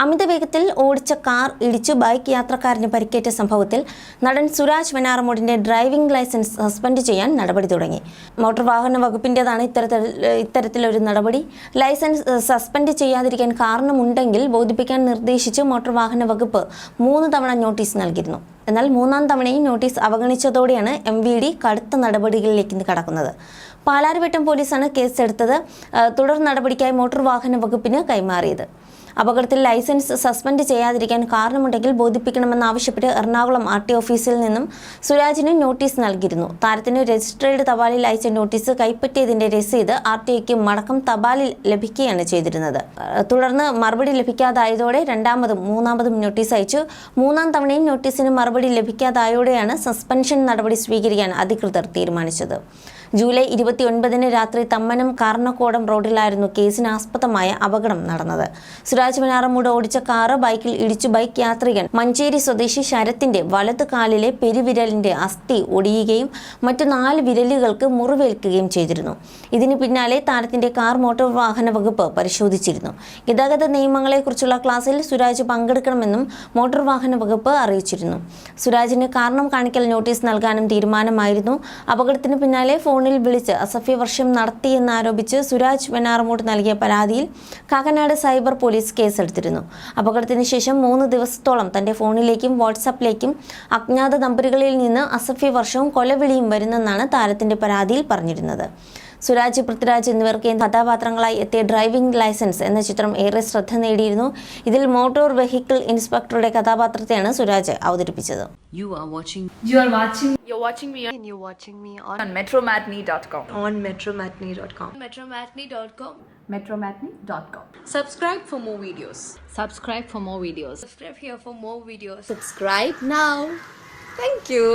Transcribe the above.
അമിത വേഗത്തിൽ ഓടിച്ച കാർ ഇടിച്ചു ബൈക്ക് യാത്രക്കാരന് പരിക്കേറ്റ സംഭവത്തിൽ നടൻ സുരാജ് വെനാറമോടിന്റെ ഡ്രൈവിംഗ് ലൈസൻസ് സസ്പെൻഡ് ചെയ്യാൻ നടപടി തുടങ്ങി. മോട്ടോർ വാഹന വകുപ്പിന്റേതാണ് ഇത്തരത്തിൽ ഇത്തരത്തിലൊരു നടപടി. ലൈസൻസ് സസ്പെൻഡ് ചെയ്യാതിരിക്കാൻ കാരണമുണ്ടെങ്കിൽ ബോധിപ്പിക്കാൻ നിർദ്ദേശിച്ച് മോട്ടോർ വാഹന വകുപ്പ് മൂന്ന് തവണ നോട്ടീസ് നൽകിയിരുന്നു. എന്നാൽ മൂന്നാം തവണയും നോട്ടീസ് അവഗണിച്ചതോടെയാണ് എം വി ഡി കടുത്ത നടപടികളിലേക്ക് കടക്കുന്നത്. പാലാരിവട്ടം പോലീസാണ് കേസെടുത്തത് തുടർ നടപടിക്കായി മോട്ടോർ വാഹന വകുപ്പിന് കൈമാറിയത്. അപകടത്തിൽ ലൈസൻസ് സസ്പെൻഡ് ചെയ്യാതിരിക്കാൻ കാരണമുണ്ടെങ്കിൽ ബോധിപ്പിക്കണമെന്നാവശ്യപ്പെട്ട് എറണാകുളം ആർ ടി ഓഫീസിൽ നിന്നും സുരാജിന് നോട്ടീസ് നൽകിയിരുന്നു. താരത്തിന് രജിസ്ട്രേഡ് തപാലിൽ അയച്ച നോട്ടീസ് കൈപ്പറ്റിയതിന്റെ രസീത് ആർ ടി ഐക്ക് മടക്കം തപാലിൽ ലഭിക്കുകയാണ് ചെയ്തിരുന്നത്. തുടർന്ന് മറുപടി ലഭിക്കാതായതോടെ രണ്ടാമതും മൂന്നാമതും നോട്ടീസ് അയച്ചു. മൂന്നാം തവണയും നോട്ടീസിന് മറുപടി ലഭിക്കാതായോടെയാണ് സസ്പെൻഷൻ നടപടി സ്വീകരിക്കാൻ അധികൃതർ തീരുമാനിച്ചത്. ജൂലൈ ഇരുപത്തിയൊൻപതിന് രാത്രി തമ്മനം കാർണക്കോടം റോഡിലായിരുന്നു കേസിന് ആസ്പദമായ അപകടം നടന്നത്. സുരാജ് മനാറമൂട് ഓടിച്ച കാറ് ബൈക്കിൽ ഇടിച്ചു ബൈക്ക് യാത്രികൻ മഞ്ചേരി സ്വദേശി ശരത്തിന്റെ വലത് കാലിലെ പെരുവിരലിന്റെ അസ്ഥി ഒടിയുകയും മറ്റു നാല് വിരലുകൾക്ക് മുറിവേൽക്കുകയും ചെയ്തിരുന്നു. ഇതിന് പിന്നാലെ താരത്തിന്റെ കാർ മോട്ടോർ വാഹന വകുപ്പ് പരിശോധിച്ചിരുന്നു. ഗതാഗത നിയമങ്ങളെക്കുറിച്ചുള്ള ക്ലാസ്സിൽ സുരാജ് പങ്കെടുക്കണമെന്നും മോട്ടോർ വാഹന വകുപ്പ് അറിയിച്ചിരുന്നു. സുരാജിന് കാരണം കാണിക്കൽ നോട്ടീസ് നൽകാനും തീരുമാനമായിരുന്നു. അപകടത്തിന് പിന്നാലെ ഫോണിൽ വിളിച്ച് അസഭ്യവർഷം നടത്തിയെന്നാരോപിച്ച് സുരാജ് വെനാർമോട്ട് നൽകിയ പരാതിയിൽ കാക്കനാട് സൈബർ പോലീസ് കേസെടുത്തിരുന്നു. അപകടത്തിന് ശേഷം മൂന്ന് ദിവസത്തോളം തന്റെ ഫോണിലേക്കും വാട്സാപ്പിലേക്കും അജ്ഞാത നമ്പറുകളിൽ നിന്ന് അസഭ്യവർഷവും കൊലവിളിയും വരുന്നെന്നാണ് താരത്തിന്റെ പരാതിയിൽ പറഞ്ഞിരുന്നത്. സുരാജ് പൃഥ്വിരാജ് എന്നിവർ കഥാപാത്രങ്ങളായി എത്തിയ ഡ്രൈവിംഗ് ലൈസൻസ് എന്ന ചിത്രം ഏറെ ശ്രദ്ധ നേടിയിരുന്നു ഇതിൽ മോട്ടോർ വെഹിക്കിൾ ഇൻസ്പെക്ടറുടെ കഥാപാത്രത്തെയാണ് സുരാജ് അവതരിപ്പിച്ചത് You are watching You are watching You're watching me on and you're watching me on, on metromatney.com. on metromatney.com. metromatney.com. Metromatney.com. Subscribe for more videos. subscribe for more videos. Subscribe here for more videos. Subscribe now. Thank you.